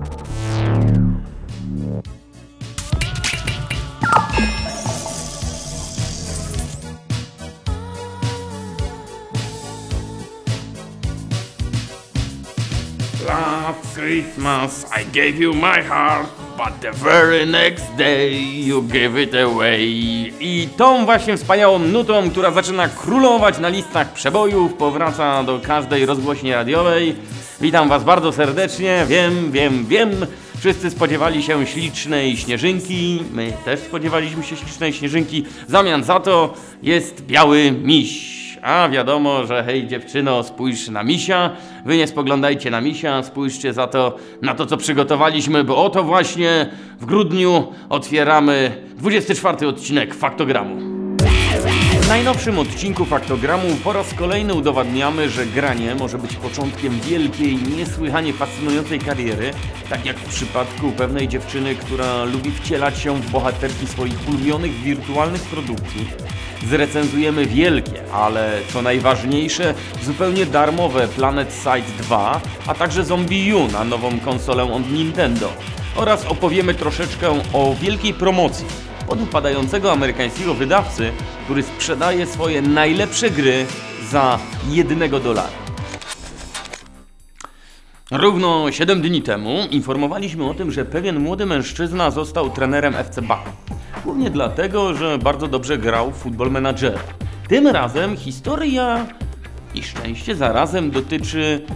Last Christmas I gave you my heart, but the very next day you gave it away. I tą właśnie wspaniałą nutą, która zaczyna królować na listach przebojów, powraca do każdej rozgłośni radiowej. Witam Was bardzo serdecznie. Wiem, wiem, wiem. Wszyscy spodziewali się ślicznej śnieżynki. My też spodziewaliśmy się ślicznej śnieżynki. W zamian za to jest biały miś. A wiadomo, że hej dziewczyno, spójrz na misia. Wy nie spoglądajcie na misia, spójrzcie za to na to, co przygotowaliśmy, bo oto właśnie w grudniu otwieramy 24 odcinek Faktogramu. Najnowszym odcinku Faktogramu po raz kolejny udowadniamy, że granie może być początkiem wielkiej, niesłychanie fascynującej kariery, tak jak w przypadku pewnej dziewczyny, która lubi wcielać się w bohaterki swoich ulubionych wirtualnych produkcji. Zrecenzujemy wielkie, ale co najważniejsze, zupełnie darmowe Planet Side 2, a także Zombie U na nową konsolę od Nintendo. Oraz opowiemy troszeczkę o wielkiej promocji od upadającego amerykańskiego wydawcy, który sprzedaje swoje najlepsze gry za jednego dolara. Równo 7 dni temu informowaliśmy o tym, że pewien młody mężczyzna został trenerem FC Baku. Głównie dlatego, że bardzo dobrze grał w Football Managera. Tym razem historia i szczęście zarazem dotyczy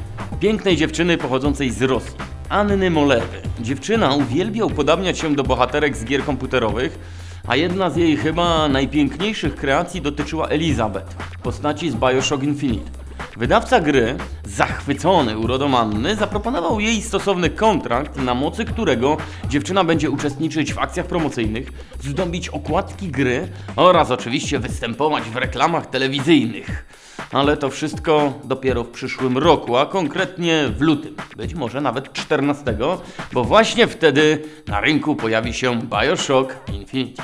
pięknej dziewczyny pochodzącej z Rosji, Anny Molewy. Dziewczyna uwielbia upodabniać się do bohaterek z gier komputerowych, a jedna z jej chyba najpiękniejszych kreacji dotyczyła Elizabeth, postaci z Bioshock Infinite. Wydawca gry, zachwycony urodą Anny, zaproponował jej stosowny kontrakt, na mocy którego dziewczyna będzie uczestniczyć w akcjach promocyjnych, zdobić okładki gry oraz oczywiście występować w reklamach telewizyjnych. Ale to wszystko dopiero w przyszłym roku, a konkretnie w lutym, być może nawet 14, bo właśnie wtedy na rynku pojawi się Bioshock Infinite.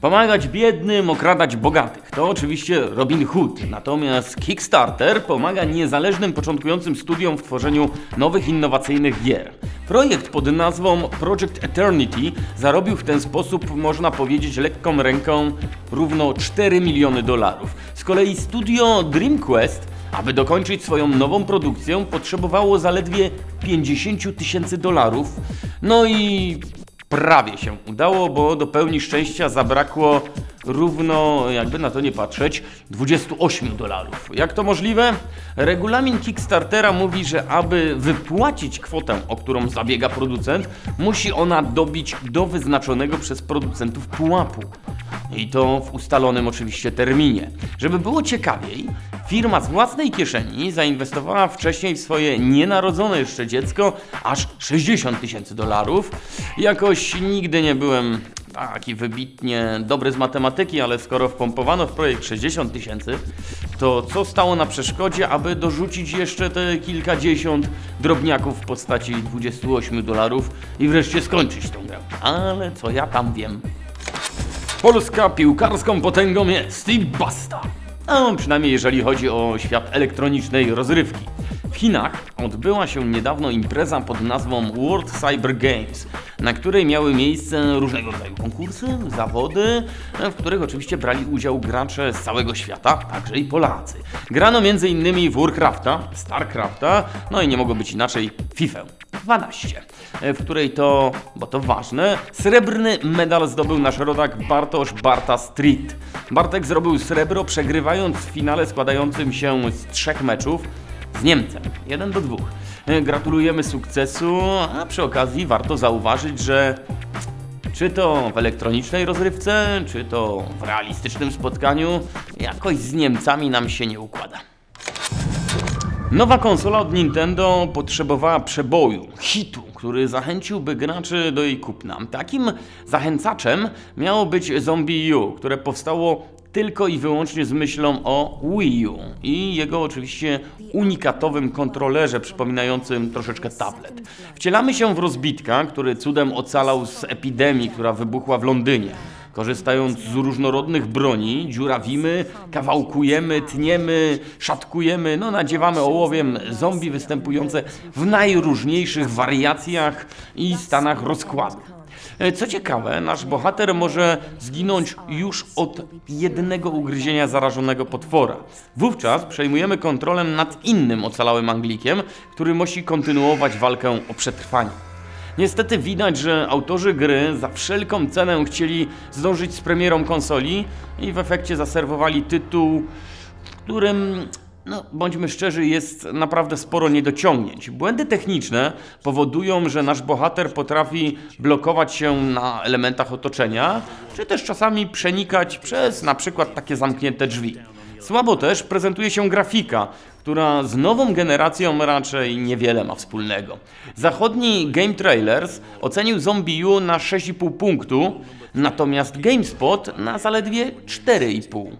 Pomagać biednym, okradać bogatych. To oczywiście Robin Hood. Natomiast Kickstarter pomaga niezależnym początkującym studiom w tworzeniu nowych, innowacyjnych gier. Projekt pod nazwą Project Eternity zarobił w ten sposób, można powiedzieć, lekką ręką równo 4 miliony dolarów. Z kolei studio DreamQuest aby dokończyć swoją nową produkcję, potrzebowało zaledwie 50 tysięcy dolarów. No i prawie się udało, bo do pełni szczęścia zabrakło równo, jakby na to nie patrzeć, 28 dolarów. Jak to możliwe? Regulamin Kickstartera mówi, że aby wypłacić kwotę, o którą zabiega producent, musi ona dobić do wyznaczonego przez producentów pułapu. I to w ustalonym oczywiście terminie. Żeby było ciekawiej, firma z własnej kieszeni zainwestowała wcześniej w swoje nienarodzone jeszcze dziecko aż 60 tysięcy dolarów. Jakoś nigdy nie byłem taki wybitnie dobry z matematyki, ale skoro wpompowano w projekt 60 tysięcy, to co stało na przeszkodzie, aby dorzucić jeszcze te kilkadziesiąt drobniaków w postaci 28 dolarów i wreszcie skończyć tą grę. Ale co ja tam wiem. Polska piłkarską potęgą jest i basta. No, przynajmniej jeżeli chodzi o świat elektronicznej rozrywki. W Chinach odbyła się niedawno impreza pod nazwą World Cyber Games, na której miały miejsce różnego rodzaju konkursy, zawody, w których oczywiście brali udział gracze z całego świata, także i Polacy. Grano m.in. w Warcrafta, Starcrafta, no i nie mogło być inaczej FIFA 12, w której to, bo to ważne, srebrny medal zdobył nasz rodak Bartosz Barta Street. Bartek zrobił srebro przegrywając w finale składającym się z trzech meczów z Niemcem. 1 do 2. Gratulujemy sukcesu, a przy okazji warto zauważyć, że czy to w elektronicznej rozrywce, czy to w realistycznym spotkaniu, jakoś z Niemcami nam się nie układa. Nowa konsola od Nintendo potrzebowała przeboju, hitu, który zachęciłby graczy do jej kupna. Takim zachęcaczem miało być Zombie U, które powstało tylko i wyłącznie z myślą o Wii U i jego oczywiście unikatowym kontrolerze przypominającym troszeczkę tablet. Wcielamy się w rozbitka, który cudem ocalał z epidemii, która wybuchła w Londynie. Korzystając z różnorodnych broni, dziurawimy, kawałkujemy, tniemy, szatkujemy, no nadziewamy ołowiem zombie występujące w najróżniejszych wariacjach i stanach rozkładu. E, Co ciekawe, nasz bohater może zginąć już od jednego ugryzienia zarażonego potwora. Wówczas przejmujemy kontrolę nad innym ocalałym Anglikiem, który musi kontynuować walkę o przetrwanie. Niestety widać, że autorzy gry za wszelką cenę chcieli zdążyć z premierą konsoli i w efekcie zaserwowali tytuł, w którym, no bądźmy szczerzy, jest naprawdę sporo niedociągnięć. Błędy techniczne powodują, że nasz bohater potrafi blokować się na elementach otoczenia, czy też czasami przenikać przez na przykład takie zamknięte drzwi. Słabo też prezentuje się grafika, która z nową generacją raczej niewiele ma wspólnego. Zachodni Game Trailers ocenił Zombie U na 6,5 punktu, natomiast GameSpot na zaledwie 4,5.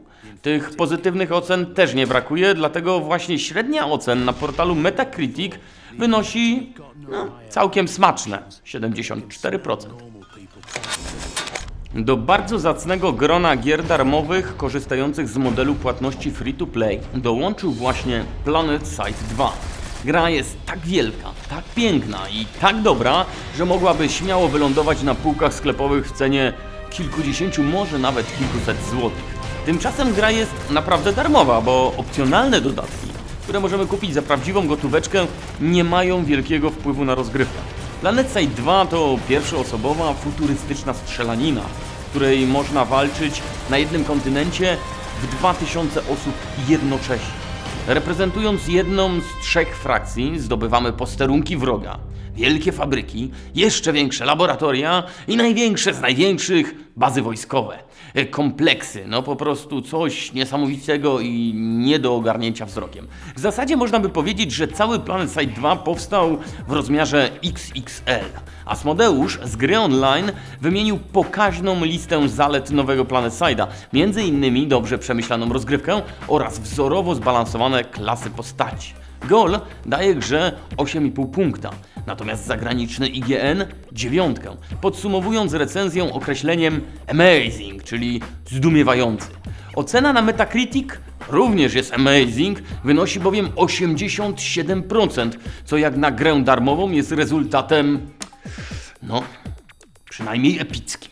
Tych pozytywnych ocen też nie brakuje, dlatego właśnie średnia ocen na portalu Metacritic wynosi no, całkiem smaczne 74%. Do bardzo zacnego grona gier darmowych korzystających z modelu płatności free-to-play dołączył właśnie Planet Side 2. Gra jest tak wielka, tak piękna i tak dobra, że mogłaby śmiało wylądować na półkach sklepowych w cenie kilkudziesięciu, może nawet kilkuset złotych. Tymczasem gra jest naprawdę darmowa, bo opcjonalne dodatki, które możemy kupić za prawdziwą gotóweczkę, nie mają wielkiego wpływu na rozgrywkę. Planet Side 2 to pierwszoosobowa, futurystyczna strzelanina, w której można walczyć na jednym kontynencie w 2000 osób jednocześnie. Reprezentując jedną z trzech frakcji, zdobywamy posterunki wroga, wielkie fabryki, jeszcze większe laboratoria i największe z największych bazy wojskowe. E, Kompleksy, no po prostu coś niesamowitego i nie do ogarnięcia wzrokiem. W zasadzie można by powiedzieć, że cały Planet Side 2 powstał w rozmiarze XXL. Asmodeusz z gry online wymienił pokaźną listę zalet nowego Planet Side'a, między innymi dobrze przemyślaną rozgrywkę oraz wzorowo zbalansowane klasy postaci. Gol daje grze 8,5 punkta, natomiast zagraniczny IGN 9. Podsumowując recenzję określeniem amazing, czyli zdumiewający. Ocena na Metacritic również jest amazing, wynosi bowiem 87%, co jak na grę darmową jest rezultatem, no, przynajmniej epickim.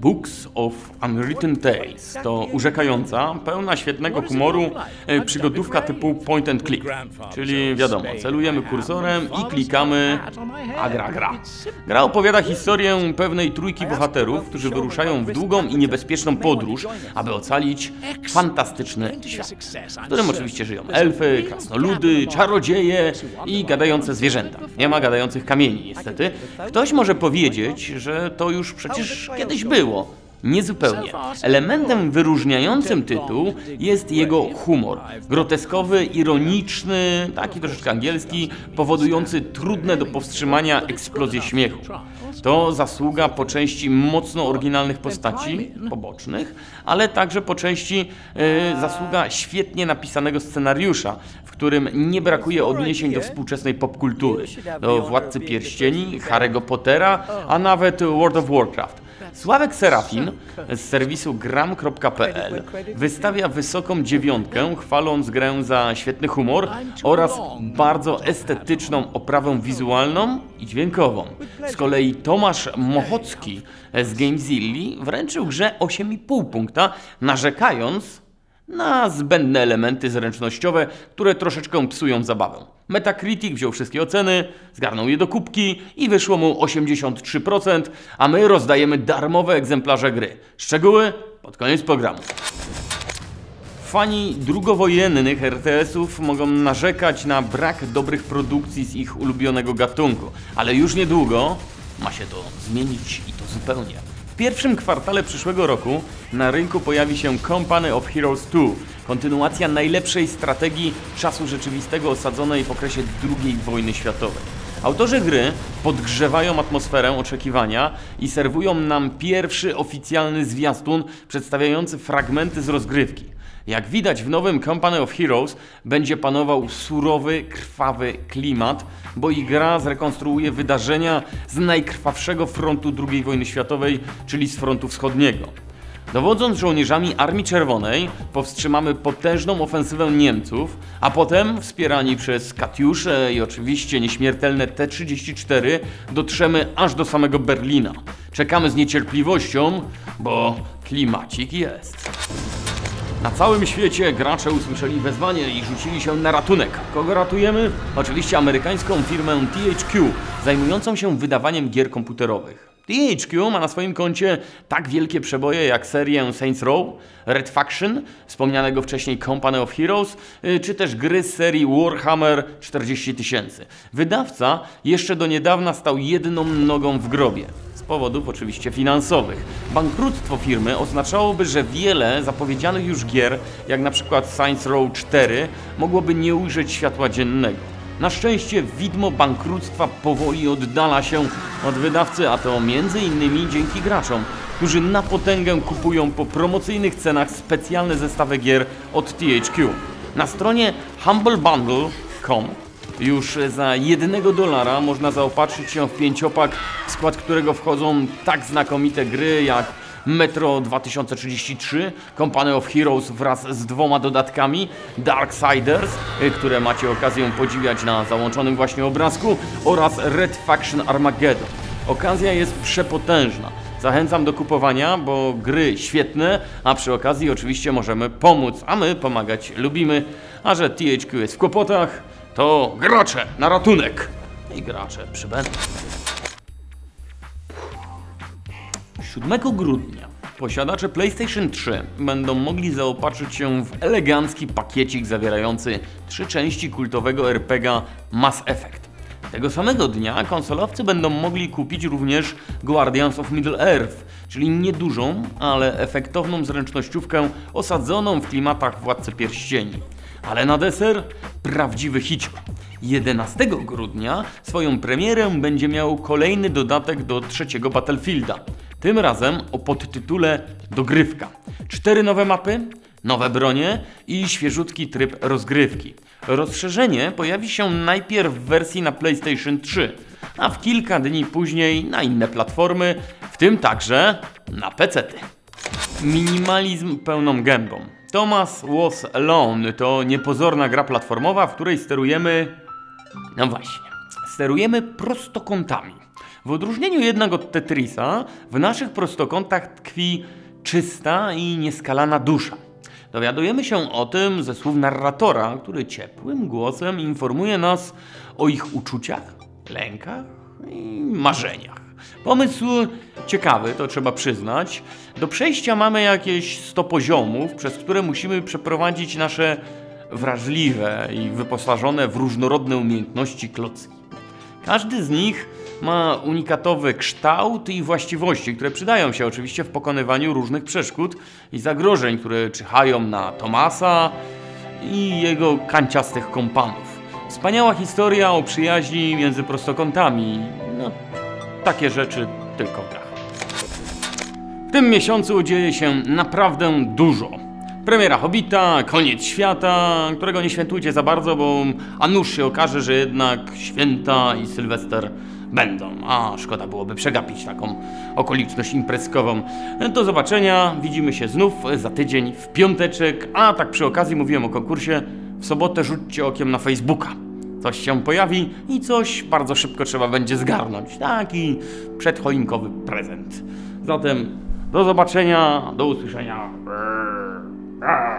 Books of Unwritten Tales to urzekająca, pełna świetnego humoru e, przygodówka typu point and click. Czyli wiadomo, celujemy kursorem i klikamy, a gra gra. Gra opowiada historię pewnej trójki bohaterów, którzy wyruszają w długą i niebezpieczną podróż, aby ocalić fantastyczny świat, w którym oczywiście żyją elfy, krasnoludy, czarodzieje i gadające zwierzęta. Nie ma gadających kamieni, niestety. Ktoś może powiedzieć, że to już przecież kiedyś było. Niezupełnie. Elementem wyróżniającym tytuł jest jego humor. Groteskowy, ironiczny, taki troszeczkę angielski, powodujący trudne do powstrzymania eksplozje śmiechu. To zasługa po części mocno oryginalnych postaci pobocznych, ale także po części e, zasługa świetnie napisanego scenariusza, w którym nie brakuje odniesień do współczesnej popkultury, do Władcy Pierścieni, Harry'ego Pottera, a nawet World of Warcraft. Sławek Serafin z serwisu gram.pl wystawia wysoką dziewiątkę, chwaląc grę za świetny humor oraz bardzo estetyczną oprawę wizualną i dźwiękową. Z kolei Tomasz Mochocki z GameZilli wręczył grze 8,5 punkta, narzekając na zbędne elementy zręcznościowe, które troszeczkę psują zabawę. Metacritic wziął wszystkie oceny, zgarnął je do kubki i wyszło mu 83%, a my rozdajemy darmowe egzemplarze gry. Szczegóły pod koniec programu. Fani drugowojennych RTS-ów mogą narzekać na brak dobrych produkcji z ich ulubionego gatunku, ale już niedługo ma się to zmienić i to zupełnie. Pierwszym kwartale przyszłego roku na rynku pojawi się Company of Heroes 2, kontynuacja najlepszej strategii czasu rzeczywistego osadzonej w okresie II wojny światowej. Autorzy gry podgrzewają atmosferę oczekiwania i serwują nam pierwszy oficjalny zwiastun przedstawiający fragmenty z rozgrywki. Jak widać w nowym Company of Heroes będzie panował surowy, krwawy klimat, bo ich gra zrekonstruuje wydarzenia z najkrwawszego frontu II wojny światowej, czyli z frontu wschodniego. Dowodząc żołnierzami Armii Czerwonej, powstrzymamy potężną ofensywę Niemców, a potem, wspierani przez Katiusze i oczywiście nieśmiertelne T-34, dotrzemy aż do samego Berlina. Czekamy z niecierpliwością, bo klimacik jest. Na całym świecie gracze usłyszeli wezwanie i rzucili się na ratunek. Kogo ratujemy? Oczywiście amerykańską firmę THQ, zajmującą się wydawaniem gier komputerowych. THQ ma na swoim koncie tak wielkie przeboje jak serię Saints Row, Red Faction, wspomnianego wcześniej Company of Heroes, y, czy też gry z serii Warhammer 40 tysięcy. Wydawca jeszcze do niedawna stał jedną nogą w grobie z powodów oczywiście finansowych. Bankructwo firmy oznaczałoby, że wiele zapowiedzianych już gier, jak na przykład Saints Row 4, mogłoby nie ujrzeć światła dziennego. Na szczęście widmo bankructwa powoli oddala się od wydawcy, a to innymi dzięki graczom, którzy na potęgę kupują po promocyjnych cenach specjalne zestawy gier od THQ. Na stronie humblebundle.com już za jednego dolara można zaopatrzyć się w pięciopak, w skład którego wchodzą tak znakomite gry jak Metro 2033, Company of Heroes wraz z dwoma dodatkami, Darksiders, y, które macie okazję podziwiać na załączonym właśnie obrazku oraz Red Faction Armageddon. Okazja jest przepotężna. Zachęcam do kupowania, bo gry świetne, a przy okazji oczywiście możemy pomóc, a my pomagać lubimy. A że THQ jest w kłopotach, to gracze na ratunek. I gracze przybędą. 7 grudnia posiadacze PlayStation 3 będą mogli zaopatrzyć się w elegancki pakiecik zawierający trzy części kultowego RPGa Mass Effect. Tego samego dnia konsolowcy będą mogli kupić również Guardians of Middle-earth, czyli niedużą, ale efektowną zręcznościówkę osadzoną w klimatach Władcy Pierścieni. Ale na deser prawdziwy hicio. 11 grudnia swoją premierę będzie miał kolejny dodatek do trzeciego Battlefielda. Tym razem o podtytule Dogrywka. Cztery nowe mapy, nowe bronie i świeżutki tryb rozgrywki. Rozszerzenie pojawi się najpierw w wersji na PlayStation 3, a w kilka dni później na inne platformy, w tym także na PC. -ty. Minimalizm pełną gębą. Thomas Was Alone to niepozorna gra platformowa, w której sterujemy. No właśnie, sterujemy prostokątami. W odróżnieniu jednak od Tetrisa, w naszych prostokątach tkwi czysta i nieskalana dusza. Dowiadujemy się o tym ze słów narratora, który ciepłym głosem informuje nas o ich uczuciach, lękach i marzeniach. Pomysł ciekawy, to trzeba przyznać. Do przejścia mamy jakieś 100 poziomów, przez które musimy przeprowadzić nasze wrażliwe i wyposażone w różnorodne umiejętności klocki. Każdy z nich ma unikatowy kształt i właściwości, które przydają się oczywiście w pokonywaniu różnych przeszkód i zagrożeń, które czyhają na Tomasa i jego kanciastych kompanów. Wspaniała historia o przyjaźni między prostokątami. No, takie rzeczy tylko w grach. W tym miesiącu dzieje się naprawdę dużo. Premiera Hobita, koniec świata, którego nie świętujcie za bardzo, bo a nuż się okaże, że jednak święta i Sylwester będą. A szkoda byłoby przegapić taką okoliczność imprezkową. Do zobaczenia, widzimy się znów za tydzień w piąteczek, a tak przy okazji mówiłem o konkursie, w sobotę rzućcie okiem na Facebooka. Coś się pojawi i coś bardzo szybko trzeba będzie zgarnąć. Taki przedchoinkowy prezent. Zatem do zobaczenia, do usłyszenia. Ah.